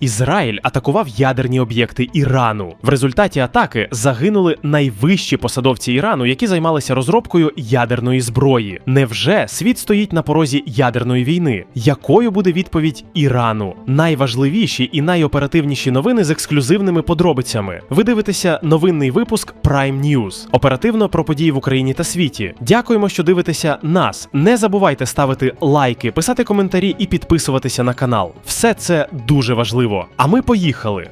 Ізраїль атакував ядерні об'єкти Ірану. В результаті атаки загинули найвищі посадовці Ірану, які займалися розробкою ядерної зброї. Невже світ стоїть на порозі ядерної війни? Якою буде відповідь Ірану? Найважливіші і найоперативніші новини з ексклюзивними подробицями. Ви дивитеся новинний випуск Prime News. Оперативно про події в Україні та світі. Дякуємо, що дивитеся нас. Не забувайте ставити лайки, писати коментарі і підписуватися на канал. Все це дуже важливо. А ми поїхали.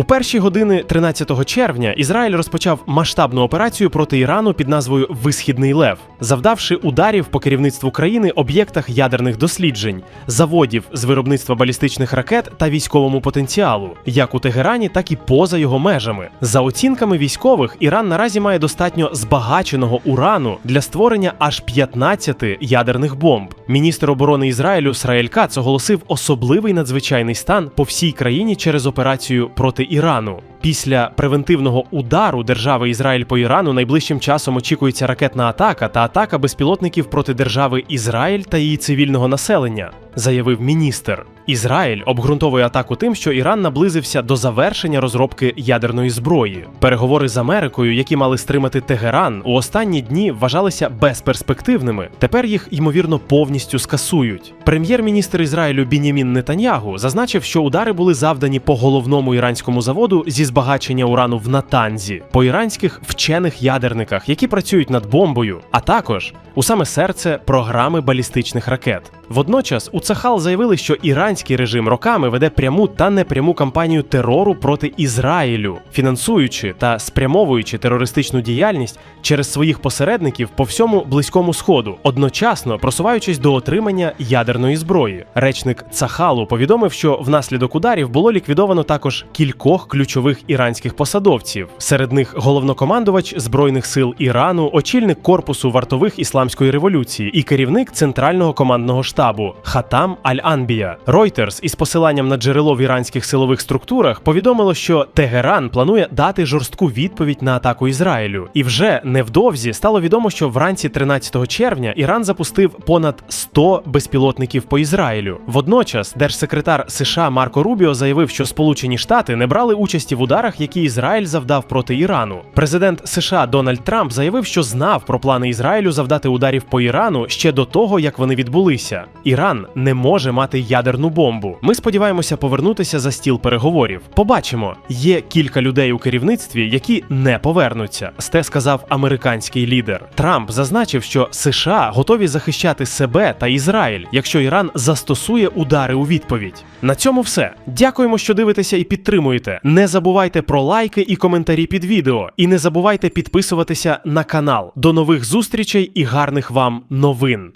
У перші години 13 червня Ізраїль розпочав масштабну операцію проти Ірану під назвою Висхідний Лев, завдавши ударів по керівництву країни об'єктах ядерних досліджень, заводів з виробництва балістичних ракет та військовому потенціалу, як у Тегерані, так і поза його межами. За оцінками військових, Іран наразі має достатньо збагаченого урану для створення аж 15 ядерних бомб. Міністр оборони Ізраїлю Сраель Кац оголосив особливий надзвичайний стан по всій країні через операцію проти Ірану. Після превентивного удару держави Ізраїль по Ірану найближчим часом очікується ракетна атака та атака безпілотників проти держави Ізраїль та її цивільного населення, заявив міністр. Ізраїль обґрунтовує атаку тим, що Іран наблизився до завершення розробки ядерної зброї. Переговори з Америкою, які мали стримати Тегеран, у останні дні вважалися безперспективними. Тепер їх ймовірно повністю скасують. Прем'єр-міністр Ізраїлю Бінямін Нетаньягу зазначив, що удари були завдані по головному іранському заводу зі збагачення урану в Натанзі, по іранських вчених ядерниках, які працюють над бомбою, а також у саме серце програми балістичних ракет. Водночас у Цахал заявили, що іранський режим роками веде пряму та непряму кампанію терору проти Ізраїлю, фінансуючи та спрямовуючи терористичну діяльність через своїх посередників по всьому близькому сходу, одночасно просуваючись до отримання ядерної зброї. Речник Цахалу повідомив, що внаслідок ударів було ліквідовано також кількох ключових іранських посадовців. Серед них головнокомандувач збройних сил Ірану, очільник корпусу вартових ісламської революції і керівник центрального командного штабу Хатам Аль-Анбія. Reuters із посиланням на джерело в іранських силових структурах повідомило, що Тегеран планує дати жорстку відповідь на атаку Ізраїлю. І вже невдовзі стало відомо, що вранці 13 червня Іран запустив понад 100 безпілотників по Ізраїлю. Водночас держсекретар США Марко Рубіо заявив, що Сполучені Штати не брали участі в ударах, які Ізраїль завдав проти Ірану. Президент США Дональд Трамп заявив, що знав про плани Ізраїлю завдати ударів по Ірану ще до того, як вони відбулися. Іран не може мати ядерну бомбу. Ми сподіваємося повернутися за стіл переговорів. Побачимо, є кілька людей у керівництві, які не повернуться. Сте сказав американський лідер. Трамп зазначив, що США готові захищати себе та Ізраїль, якщо Іран застосує удари у відповідь. На цьому все. Дякуємо, що дивитеся і підтримуєте. Не забувайте про лайки і коментарі під відео. І не забувайте підписуватися на канал. До нових зустрічей і гарних вам новин.